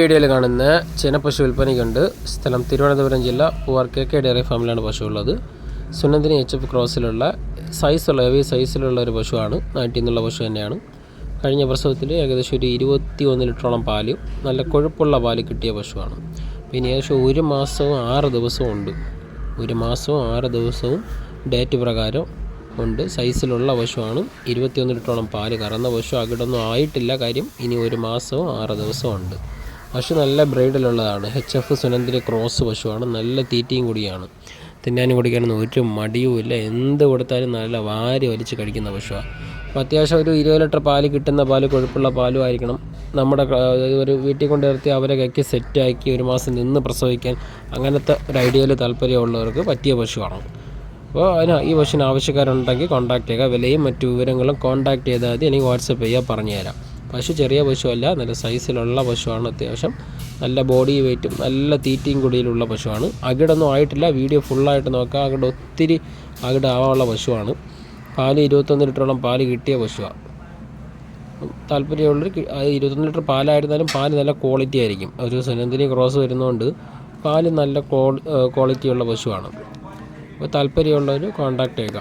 വീഡിയോയിൽ കാണുന്ന ചെനപ്പശു വിൽപ്പനയ്ക്കുണ്ട് സ്ഥലം തിരുവനന്തപുരം ജില്ല പൂവാർ കെ കെ ഡയറി ഫാമിലാണ് പശു ഉള്ളത് സുനന്ദിനി എച്ച് എഫ് ക്രോസിലുള്ള സൈസുള്ള ഹെവി സൈസിലുള്ള ഒരു പശുവാണ്. നാട്ടിൽ നിന്നുള്ള പശു തന്നെയാണ്. കഴിഞ്ഞ പ്രസവത്തിൽ ഏകദേശം ഒരു ഇരുപത്തി ഒന്ന് ലിറ്ററോളം പാൽ നല്ല കൊഴുപ്പുള്ള പാൽ കിട്ടിയ പശുവാണ്. പിന്നെ ഏകദേശം ഒരു മാസവും ആറ് ദിവസവും ഉണ്ട്. ഒരു മാസവും ആറ് ദിവസവും ഡേറ്റ് പ്രകാരം ഉണ്ട്. സൈസിലുള്ള പശുവാണ്. ഇരുപത്തിയൊന്ന് ലിറ്ററോളം പാൽ കറന്ന പശു അകിടൊന്നും ആയിട്ടില്ല കാര്യം ഇനി ഒരു മാസവും ആറ് ദിവസവും ഉണ്ട്. പശു നല്ല ബ്രൈഡിലുള്ളതാണ്. എച്ച് എഫ് സുനന്ദിനി ക്രോസ് പശുവാണ്. നല്ല തീറ്റയും കൂടിയാണ്. തിന്നാനും കുടിക്കാനൊന്നും ഒരു മടിയുമില്ല എന്ത് കൊടുത്താലും നല്ല വാരി വലിച്ച് കഴിക്കുന്ന പശുവാണ് അപ്പോൾ അത്യാവശ്യം ഒരു ഇരുപത് ലിറ്റർ പാൽ കിട്ടുന്ന പാൽ കൊഴുപ്പുള്ള പാലും ആയിരിക്കണം. നമ്മുടെ ഒരു വീട്ടിൽ കൊണ്ട് നിർത്തി അവരെ കൈക്ക് സെറ്റാക്കി ഒരു മാസം നിന്ന് പ്രസവിക്കാൻ അങ്ങനത്തെ ഒരു ഐഡിയയിൽ താല്പര്യമുള്ളവർക്ക് പറ്റിയ പശുവാണ്. അപ്പോൾ അതിന് ഈ പശുവിന് ആവശ്യക്കാരുണ്ടെങ്കിൽ കോൺടാക്ട് ചെയ്യുക. വിലയും മറ്റു വിവരങ്ങളും കോൺടാക്ട് ചെയ്താൽ മതി. എനിക്ക് വാട്സപ്പ് ചെയ്യുക പറഞ്ഞു തരാം പശു ചെറിയ പശുവല്ല നല്ല സൈസിലുള്ള പശുവാണ് അത്യാവശ്യം. നല്ല ബോഡി വെയ്റ്റും നല്ല തീറ്റയും കുടിയിലുള്ള പശുവാണ്. അകിടൊന്നും ആയിട്ടില്ല വീഡിയോ ഫുള്ളായിട്ട് നോക്കുക അകിട് ഒത്തിരി അകിട് ആവാനുള്ള പശുവാണ്. പാൽ ഇരുപത്തൊന്ന് ലിറ്ററോളം പാൽ കിട്ടിയ പശുവാണ് അത് ഇരുപത്തൊന്ന് ലിറ്റർ പാലായിരുന്നാലും പാൽ നല്ല ക്വാളിറ്റി ആയിരിക്കും. ഒരു സുനന്ദിനി ക്രോസ് വരുന്നതുകൊണ്ട് പാൽ നല്ല ക്വാളിറ്റിയുള്ള പശുവാണ്. അപ്പോൾ താല്പര്യമുള്ളവർ കോൺടാക്ട് ചെയ്യുക